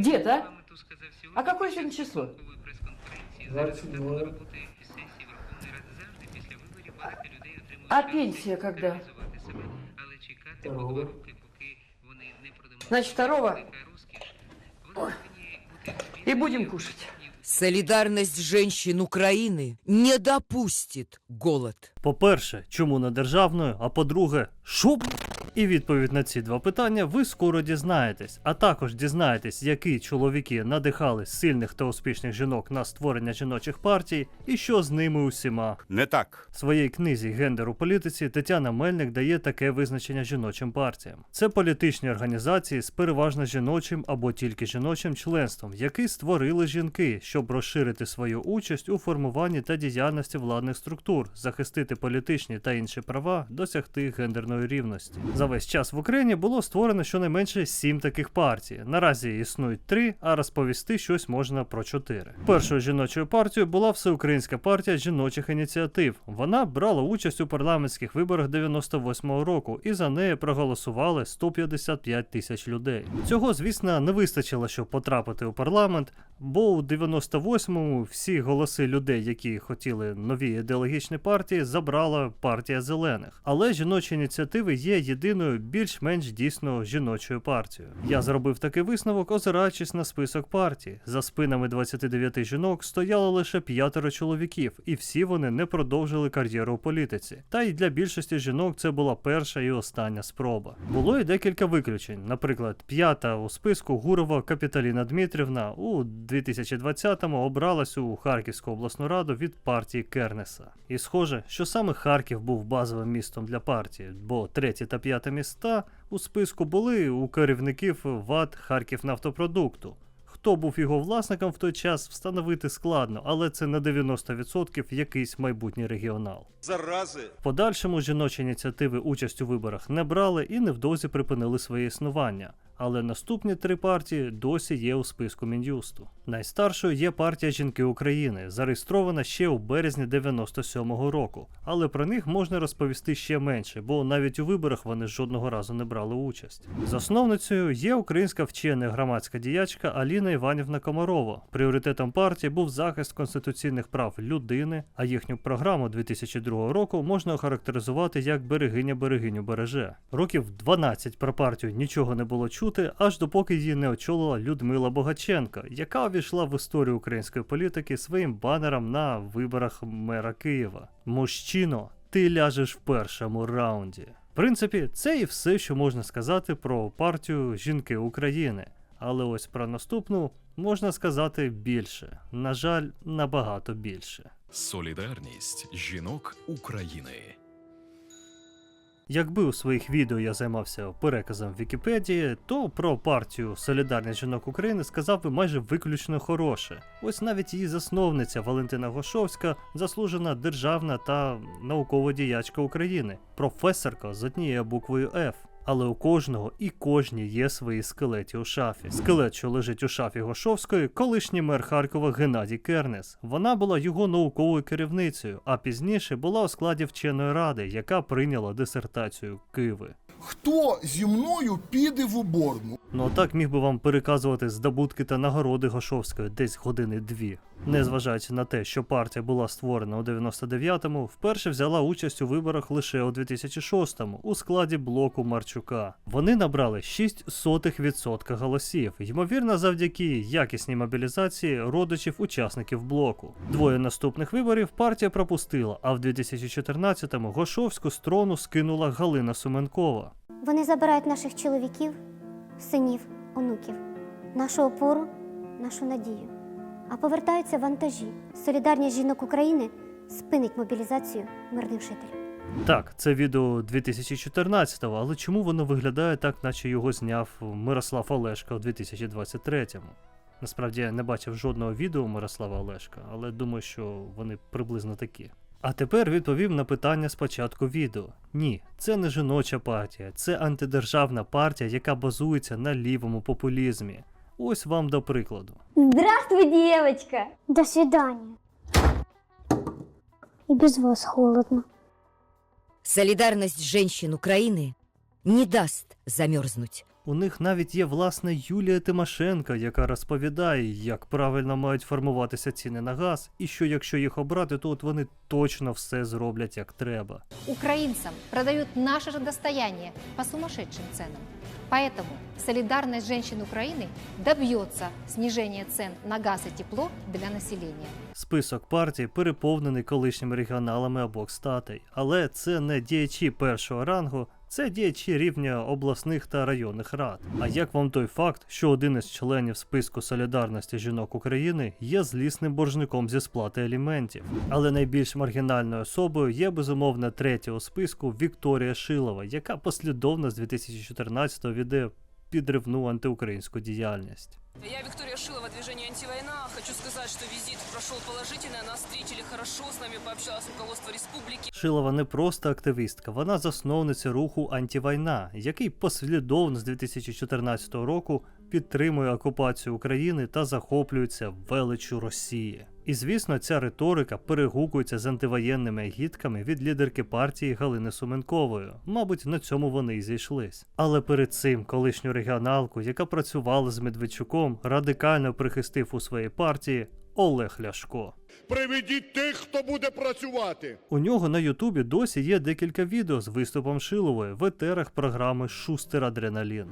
Где-то? А какое сегодня число? 22. А пенсия когда? Второго. Значит, второго. Ой. И будем кушать. Солидарность женщин Украины не допустит голод. По-перше, чому не державною, а по-друге, що? І відповідь на ці два питання ви скоро дізнаєтесь, а також дізнаєтесь, які чоловіки надихали сильних та успішних жінок на створення жіночих партій і що з ними усіма. Не так. В своїй книзі Гендер у політиці Тетяна Мельник дає таке визначення жіночим партіям: це політичні організації з переважно жіночим або тільки жіночим членством, які створили жінки, щоб розширити свою участь у формуванні та діяльності владних структур, захистити політичні та інші права, досягти гендерної рівності. За весь час в Україні було створено щонайменше сім таких партій. Наразі існують три, а розповісти щось можна про чотири. Першою жіночою партією була Всеукраїнська партія жіночих ініціатив. Вона брала участь у парламентських виборах 98-го року, і за неї проголосували 155 тисяч людей. Цього, звісно, не вистачило, щоб потрапити у парламент, бо у 98-му всі голоси людей, які хотіли нові ідеологічні партії, забрала партія зелених. Але жіночі ініціативи є єдиною більш-менш дійсно жіночою партією. Я зробив такий висновок, озираючись на список партій. За спинами 29 жінок стояло лише п'ятеро чоловіків, і всі вони не продовжили кар'єру у політиці. Та й для більшості жінок це була перша і остання спроба. Було і декілька виключень. Наприклад, п'ята у списку Гурова Капіталіна Дмитрівна у 2020-му обралась у Харківську обласну раду від партії Кернеса. І схоже, що саме Харків був базовим містом для партії, бо третє та п'яте міста у списку були у керівників ВАД Харківнафтопродукту. Хто був його власником в той час, встановити складно, але це на 90% якийсь майбутній регіонал. Зарази. В подальшому жіночі ініціативи участь у виборах не брали і невдовзі припинили своє існування. Але наступні три партії досі є у списку Мін'юсту. Найстаршою є партія Жінки України, зареєстрована ще у березні 97-го року. Але про них можна розповісти ще менше, бо навіть у виборах вони жодного разу не брали участь. Засновницею є українська вчена громадська діячка Аліна Іванівна Комарова. Пріоритетом партії був захист конституційних прав людини, а їхню програму 2002 року можна охарактеризувати як берегиня берегиню береже. Років 12 про партію нічого не було чути, аж допоки її не очолила Людмила Богаченка, яка увійшла в історію української політики своїм банером на виборах мера Києва. Мужчино, ти ляжеш в першому раунді. В принципі, це і все, що можна сказати про партію Жінки України. Але ось про наступну можна сказати більше. На жаль, набагато більше. Солідарність жінок України. Якби у своїх відео я займався переказом Вікіпедії, то про партію Солідарність жінок України сказав би майже виключно хороше. Ось навіть її засновниця Валентина Гошовська заслужена державна та наукова діячка України, професорка з однією буквою Ф. Але у кожного і кожній є свої скелеті у шафі. Скелет, що лежить у шафі Гошовської, колишній мер Харкова Геннадій Кернес. Вона була його науковою керівницею, а пізніше була у складі вченої ради, яка прийняла дисертацію Киви. Хто зі мною піде в уборну? Ну а так міг би вам переказувати здобутки та нагороди Гошовської десь години дві. Незважаючи на те, що партія була створена у 99-му, вперше взяла участь у виборах лише у 2006-му у складі блоку Марчука. Вони набрали 6 сотих відсотка голосів, ймовірно, завдяки якісній мобілізації родичів учасників блоку. Двоє наступних виборів партія пропустила, а в 2014-му Гошовську з трону скинула Галина Суменкова. Вони забирають наших чоловіків, синів, онуків, нашу опору, нашу надію. А повертаються вантажі. Солідарність жінок України спинить мобілізацію мирних жителів. Так, це відео 2014-го, але чому воно виглядає так, наче його зняв Мирослав Олешка у 2023-му? Насправді я не бачив жодного відео Мирослава Олешка, але думаю, що вони приблизно такі. А тепер відповім на питання з початку відео. Ні, це не жіноча партія, це антидержавна партія, яка базується на лівому популізмі. Ось вам до прикладу. Здравствуй, девочка! До свидання. І без вас холодно. Солидарность женщин Украины не даст замерзнуть У них навіть є власна Юлія Тимошенко, яка розповідає, як правильно мають формуватися ціни на газ, і що якщо їх обрати, то от вони точно все зроблять як треба. Украинцам продают наше же достояние по сумасшедшим ценам. Поэтому солидарность женщин Украины добьется снижения цен на газ и тепло для населения. Список партій переповнений колишніми регіоналами обох статей, але це не діячі першого рангу, це діячі рівня обласних та районних рад. А як вам той факт, що один із членів списку солідарності жінок України є злісним боржником зі сплати аліментів? Але найбільш маргінальною особою є безумовно третя у списку Вікторія Шилова, яка послідовно з 2014-го веде підривну антиукраїнську діяльність. Я Виктория Шилова, движение «Антивойна». Хочу сказать, что визит прошел положительно, нас встретили хорошо, с нами пообщалось руководство республики. Шилова не просто активістка, вона засновниця руху Антівайна, який послідовно з 2014 року підтримує окупацію України та захоплюється величу Росії. І звісно, ця риторика перегукується з антивоєнними агітками від лідерки партії Галини Суменкової. Мабуть, на цьому вони і зійшлись. Але перед цим колишню регіоналку, яка працювала з Медведчуком, радикально прихистив у своїй партії Олег Ляшко. Приведіть тих, хто буде працювати. У нього на Ютубі досі є декілька відео з виступом Шилової в етерах програми Шустер Адреналін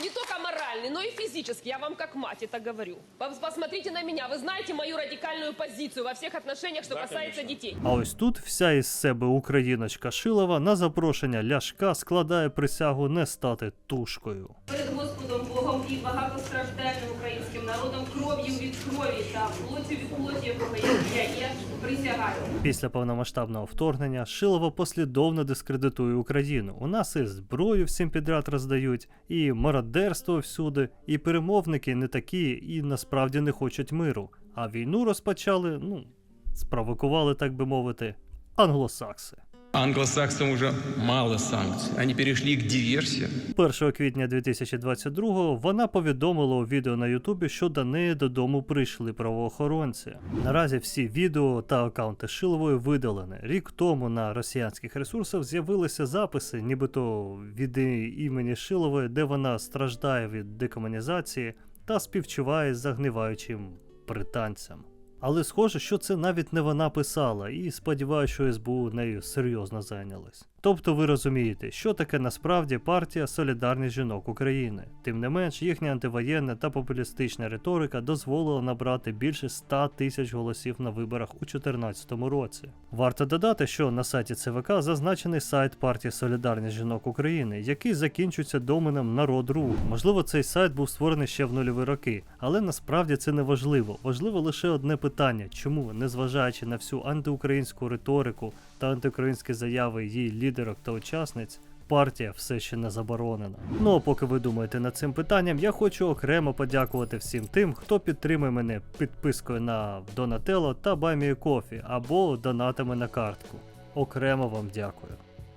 не только моральный, но и физический. Я вам как мать это говорю. Пос- Посмотрите на меня, вы знаете мою радикальную позицию во всех отношениях, что касается детей. А ось тут вся із себе україночка Шилова на запрошення Ляшка складає присягу не стати тушкою. Перед Господом Богом і багатостраждальним українським народом кров'ю від крові та плоттю від плоті, якого я є, присягаю. Після повномасштабного вторгнення Шилова послідовно дискредитує Україну. У нас і зброю всім підряд роздають, і мародерство всюди, і перемовники не такі, і насправді не хочуть миру. А війну розпочали, ну, спровокували, так би мовити, англосакси. Англосаксам уже мало санкций. Они перешли к диверсиям. 1 квітня 2022-го вона повідомила у відео на Ютубі, що до неї додому прийшли правоохоронці. Наразі всі відео та аккаунти Шилової видалені. Рік тому на росіянських ресурсах з'явилися записи, нібито від імені Шилової, де вона страждає від декомунізації та співчуває з загниваючим британцям. Але схоже, що це навіть не вона писала, і сподіваюся, що СБУ нею серйозно зайнялось. Тобто ви розумієте, що таке насправді партія Солідарність жінок України. Тим не менш, їхня антивоєнна та популістична риторика дозволила набрати більше 100 тисяч голосів на виборах у 2014 році. Варто додати, що на сайті ЦВК зазначений сайт партії Солідарність жінок України, який закінчується доменом Народ.ру. Можливо, цей сайт був створений ще в нульові роки, але насправді це не важливо. Важливо лише одне питання: чому, незважаючи на всю антиукраїнську риторику та антиукраїнські заяви її лідерок та учасниць. Партія все ще не заборонена. Ну а поки ви думаєте над цим питанням, я хочу окремо подякувати всім тим, хто підтримує мене підпискою на Donatello та BuyMeACoffee або донатами на картку. Окремо вам дякую.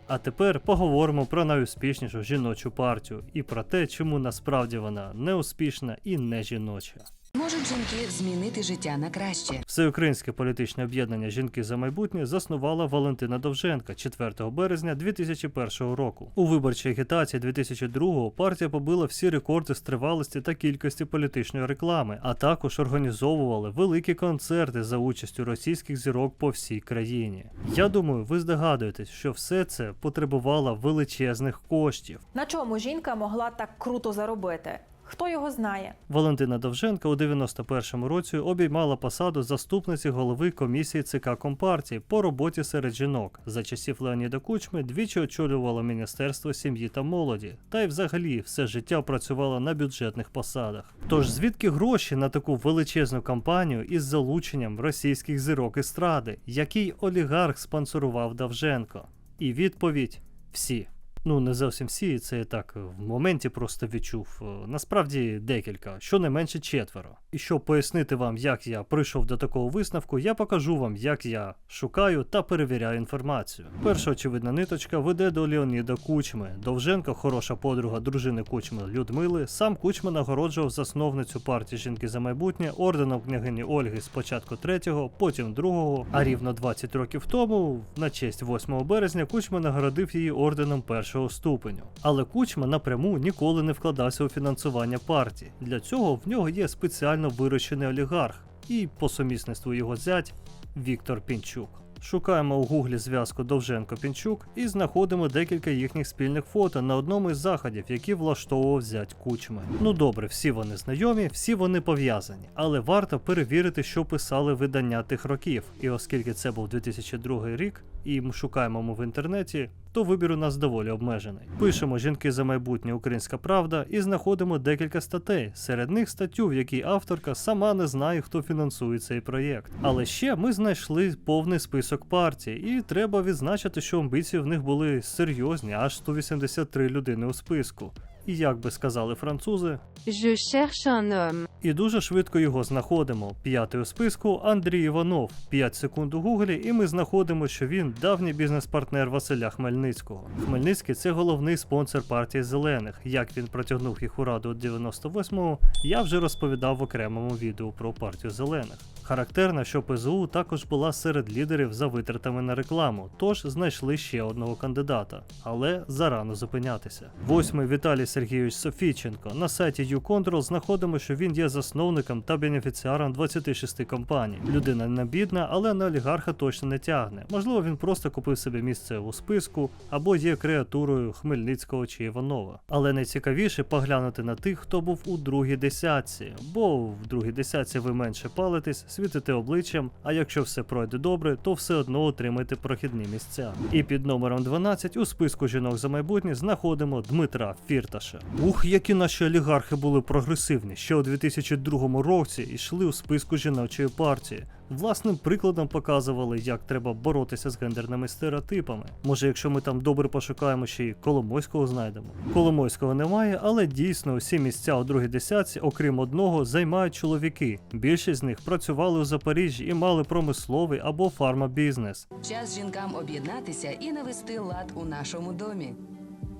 А тепер поговоримо про найуспішнішу жіночу партію і про те, чому насправді вона неуспішна і не жіноча. Можуть жінки змінити життя на краще. Всеукраїнське політичне об'єднання Жінки за майбутнє заснувала Валентина Довженка 4 березня 2001 року. У виборчій агітації 2002-го партія побила всі рекорди з тривалості та кількості політичної реклами, а також організовували великі концерти за участю російських зірок по всій країні. Я думаю, ви здогадуєтесь, що все це потребувало величезних коштів. На чому жінка могла так круто заробити? Хто його знає? Валентина Довженка у 91-му році обіймала посаду заступниці голови комісії ЦК Компартії по роботі серед жінок. За часів Леоніда Кучми двічі очолювала Міністерство сім'ї та молоді, та й взагалі все життя працювала на бюджетних посадах. Тож звідки гроші на таку величезну кампанію із залученням російських зірок естради, який олігарх спонсорував Довженко? І відповідь всі. Ну, не зовсім всі, це я так в моменті просто відчув. Е, Насправді декілька, щонайменше четверо. І щоб пояснити вам, як я прийшов до такого висновку, я покажу вам, як я шукаю та перевіряю інформацію. Перша очевидна ниточка веде до Леоніда Кучми. Довженко, хороша подруга дружини Кучми Людмили. Сам Кучма нагороджував засновницю партії Жінки за майбутнє орденом княгині Ольги спочатку третього, потім другого. А рівно 20 років тому, на честь 8 березня, Кучма нагородив її орденом першого першого ступеню. Але Кучма напряму ніколи не вкладався у фінансування партії. Для цього в нього є спеціально вирощений олігарх і по сумісництву його зять Віктор Пінчук. Шукаємо у гуглі зв'язку Довженко Пінчук і знаходимо декілька їхніх спільних фото на одному із заходів, які влаштовував зять Кучми. Ну добре, всі вони знайомі, всі вони пов'язані, але варто перевірити, що писали видання тих років. І оскільки це був 2002 рік, і ми шукаємо ми в інтернеті, то вибір у нас доволі обмежений. Пишемо жінки за майбутнє Українська Правда і знаходимо декілька статей. Серед них статтю, в якій авторка сама не знає, хто фінансує цей проєкт. Але ще ми знайшли повний список партій, і треба відзначити, що амбіції в них були серйозні, аж 183 людини у списку. І як би сказали французи, Je cherche un homme. і дуже швидко його знаходимо. П'ятий у списку Андрій Іванов. 5 секунд у гуглі, і ми знаходимо, що він давній бізнес-партнер Василя Хмельницького. Хмельницький це головний спонсор партії зелених. Як він протягнув їх у раду у 98-му, я вже розповідав в окремому відео про партію зелених. Характерно, що ПЗУ також була серед лідерів за витратами на рекламу, тож знайшли ще одного кандидата, але зарано зупинятися. Восьмий Віталій Сергійович Софійченко. На сайті YouControl знаходимо, що він є засновником та бенефіціаром 26 компаній. Людина не бідна, але на олігарха точно не тягне. Можливо, він просто купив собі місце у списку або є креатурою Хмельницького чи Іванова. Але найцікавіше поглянути на тих, хто був у другій десятці, бо в другій десятці ви менше палитесь, світите обличчям, а якщо все пройде добре, то все одно отримаєте прохідні місця. І під номером 12 у списку жінок за майбутнє знаходимо Дмитра Фірташа. Ух, які наші олігархи були прогресивні. Ще у 2002 році йшли у списку жіночої партії. Власним прикладом показували, як треба боротися з гендерними стереотипами. Може, якщо ми там добре пошукаємо, ще й Коломойського знайдемо. Коломойського немає, але дійсно усі місця у другій десятці, окрім одного, займають чоловіки. Більшість з них працювали у Запоріжжі і мали промисловий або фармабізнес. Час жінкам об'єднатися і навести лад у нашому домі.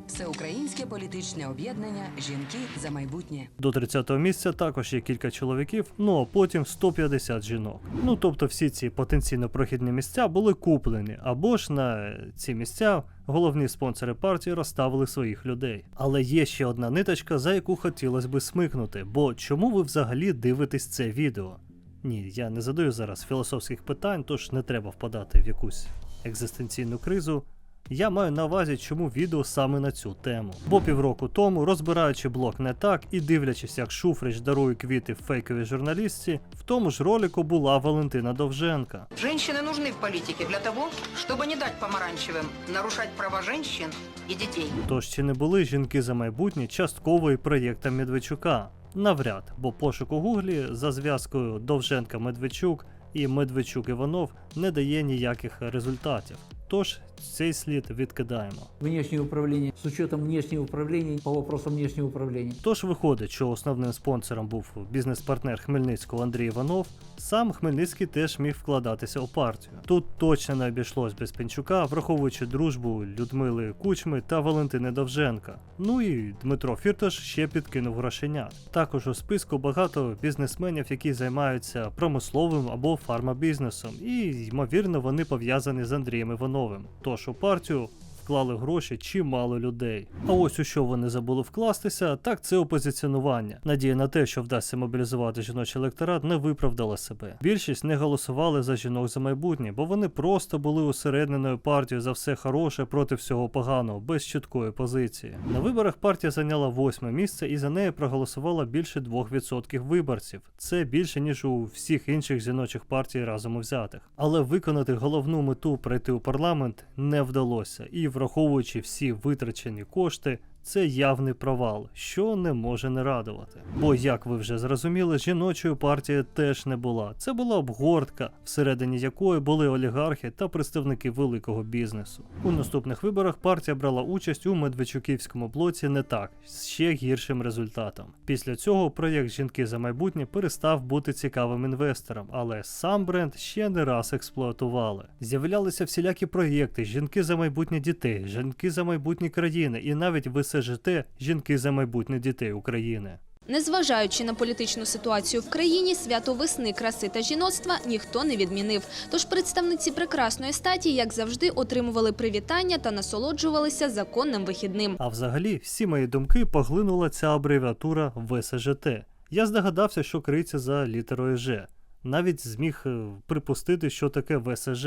Всеукраїнське політичне об'єднання Жінки за майбутнє. До 30-го місця також є кілька чоловіків, ну а потім 150 жінок. Ну тобто всі ці потенційно прохідні місця були куплені, або ж на ці місця головні спонсори партії розставили своїх людей. Але є ще одна ниточка, за яку хотілося би смикнути, бо чому ви взагалі дивитесь це відео? Ні, я не задаю зараз філософських питань, тож не треба впадати в якусь екзистенційну кризу. Я маю на увазі, чому відео саме на цю тему. Бо півроку тому, розбираючи блок не так і дивлячись, як Шуфрич дарує квіти фейковій журналістці, в тому ж ролику була Валентина Довженка. Женщины нужны в политике для того, чтобы не дать помаранчевым нарушать права женщин и детей. Тож чи не були жінки за майбутнє частково і проєктом Медведчука? Навряд, бо пошук у гуглі за зв'язкою Довженка Медведчук і Медведчук Іванов не дає ніяких результатів. Тож цей слід відкидаємо. Внешнее управління з учетом внешнего управління по вопросам внешнего управління. Тож виходить, що основним спонсором був бізнес-партнер Хмельницького Андрій Іванов. Сам Хмельницький теж міг вкладатися у партію. Тут точно не обійшлось без Пінчука, враховуючи дружбу Людмили Кучми та Валентини Довженка. Ну і Дмитро Фірташ ще підкинув грошенят. Також у списку багато бізнесменів, які займаються промисловим або фармабізнесом, і ймовірно вони пов'язані з Андрієм Івановим. Тож у партію вклали гроші чимало людей. А ось у що вони забули вкластися, так це опозиціонування. Надія на те, що вдасться мобілізувати жіночий електорат, не виправдала себе. Більшість не голосували за жінок за майбутнє, бо вони просто були усередненою партією за все хороше проти всього поганого, без чіткої позиції. На виборах партія зайняла восьме місце і за неї проголосувало більше 2% виборців. Це більше ніж у всіх інших жіночих партій разом взятих. Але виконати головну мету пройти у парламент не вдалося, і враховуючи всі витрачені кошти. Це явний провал, що не може не радувати. Бо, як ви вже зрозуміли, жіночою партією теж не була. Це була обгортка, всередині якої були олігархи та представники великого бізнесу. У наступних виборах партія брала участь у Медведчуківському блоці не так, з ще гіршим результатом. Після цього проєкт Жінки за майбутнє перестав бути цікавим інвесторам, але сам бренд ще не раз експлуатували. З'являлися всілякі проєкти: жінки за майбутнє дітей, жінки за майбутнє країни і навіть ВСЖТ Жінки за майбутнє дітей України. Незважаючи на політичну ситуацію в країні, свято весни, краси та жіноцтва ніхто не відмінив. Тож представниці прекрасної статі, як завжди, отримували привітання та насолоджувалися законним вихідним. А взагалі, всі мої думки поглинула ця абревіатура ВСЖТ. Я здогадався, що криється за літерою Ж. Навіть зміг е, припустити, що таке ВСЖ.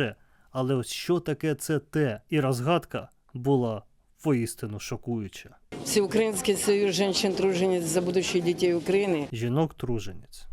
Але ось що таке це Т? І розгадка була воістину шокуюча. Всеукраїнський союз женщин-тружениц за будущее дітей України. Жінок-тружениць.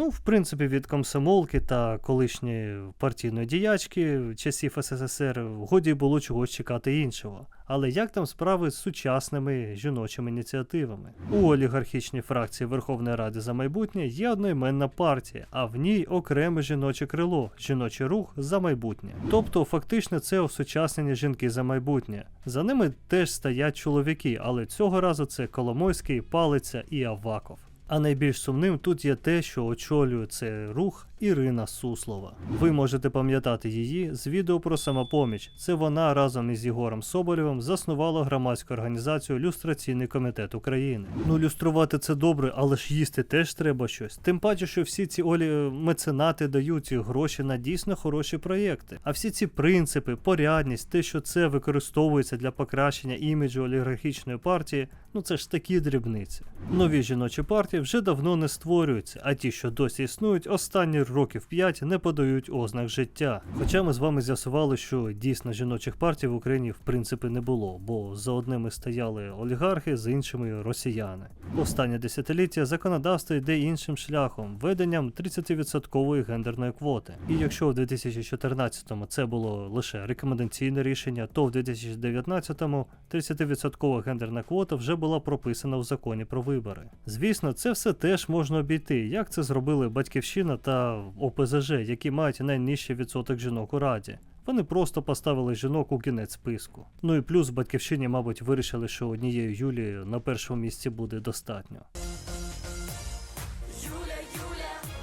Ну, в принципі, від комсомолки та колишньої партійної діячки часів СССР годі було чогось чекати іншого. Але як там справи з сучасними жіночими ініціативами? У олігархічній фракції Верховної Ради за майбутнє є одноіменна партія, а в ній окреме жіноче крило жіночий рух за майбутнє. Тобто, фактично, це осучаснення жінки за майбутнє. За ними теж стоять чоловіки, але цього разу це Коломойський, Палиця і Аваков. А найбільш сумним тут є те, що очолює цей рух Ірина Суслова. Ви можете пам'ятати її з відео про самопоміч. Це вона разом із Єгором Соболєвим заснувала громадську організацію Люстраційний комітет України. Ну, люструвати це добре, але ж їсти теж треба щось. Тим паче, що всі ці олі меценати дають гроші на дійсно хороші проєкти. А всі ці принципи, порядність, те, що це використовується для покращення іміджу олігархічної партії, ну це ж такі дрібниці. Нові жіночі партії вже давно не створюються, а ті, що досі існують, останні років 5 не подають ознак життя. Хоча ми з вами з'ясували, що дійсно жіночих партій в Україні в принципі не було, бо за одними стояли олігархи, за іншими росіяни. Останнє десятиліття законодавство йде іншим шляхом введенням 30% гендерної квоти. І якщо в 2014-му це було лише рекомендаційне рішення, то в 2019-му 30% гендерна квота вже була прописана в законі про вибори. Звісно, це все теж можна обійти, як це зробили Батьківщина та ОПЗЖ, які мають найнижчий відсоток жінок у раді. Вони просто поставили жінок у кінець списку. Ну і плюс батьківщині, мабуть, вирішили, що однієї Юлії на першому місці буде достатньо.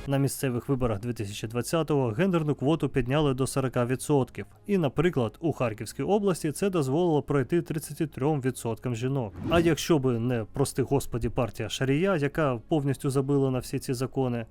На місцевих виборах 2020-го гендерну квоту підняли до 40%. І, наприклад, у Харківській області це дозволило пройти 33% жінок. А якщо би не прости господі партія Шарія, яка повністю забила на всі ці закони,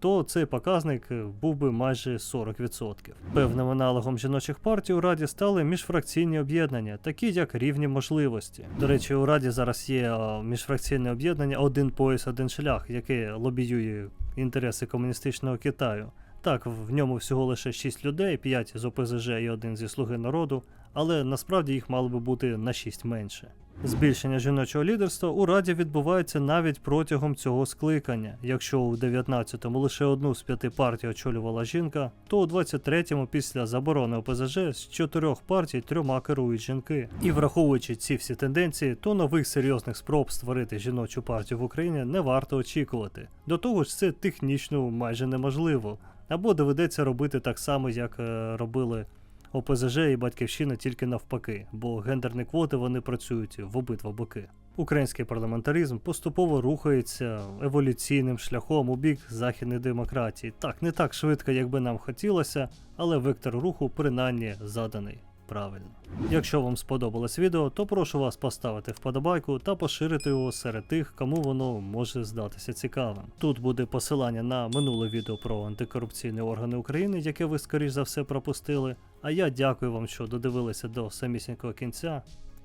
то цей показник е, був би майже 40%. Певним аналогом жіночих партій у Раді стали міжфракційні об'єднання, такі як рівні можливості. До речі, у Раді зараз є міжфракційне об'єднання Один пояс, один шлях, яке лобіює інтереси комуністичного Китаю. Так, в ньому всього лише 6 людей, 5 з ОПЗЖ і один зі Слуги народу, але насправді їх мало би бути на 6 менше. Збільшення жіночого лідерства у Раді відбувається навіть протягом цього скликання. Якщо у 19-му лише одну з п'яти партій очолювала жінка, то у 23-му після заборони ОПЗЖ з чотирьох партій трьома керують жінки. І враховуючи ці всі тенденції, то нових серйозних спроб створити жіночу партію в Україні не варто очікувати. До того ж, це технічно майже неможливо. Або доведеться робити так само, як е, робили ОПЗЖ і Батьківщина тільки навпаки, бо гендерні квоти вони працюють в обидва боки. Український парламентаризм поступово рухається еволюційним шляхом у бік західної демократії. Так, не так швидко, як би нам хотілося, але вектор руху принаймні заданий правильно. Якщо вам сподобалось відео, то прошу вас поставити вподобайку та поширити його серед тих, кому воно може здатися цікавим. Тут буде посилання на минуле відео про антикорупційні органи України, яке ви скоріш за все пропустили. А я дякую вам, що додивилися до самісінького кінця,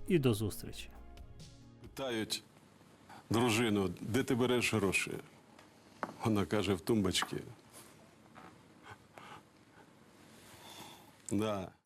і до зустрічі. Питають дружину, де ти береш гроші? Вона каже, в тумбочці. Да.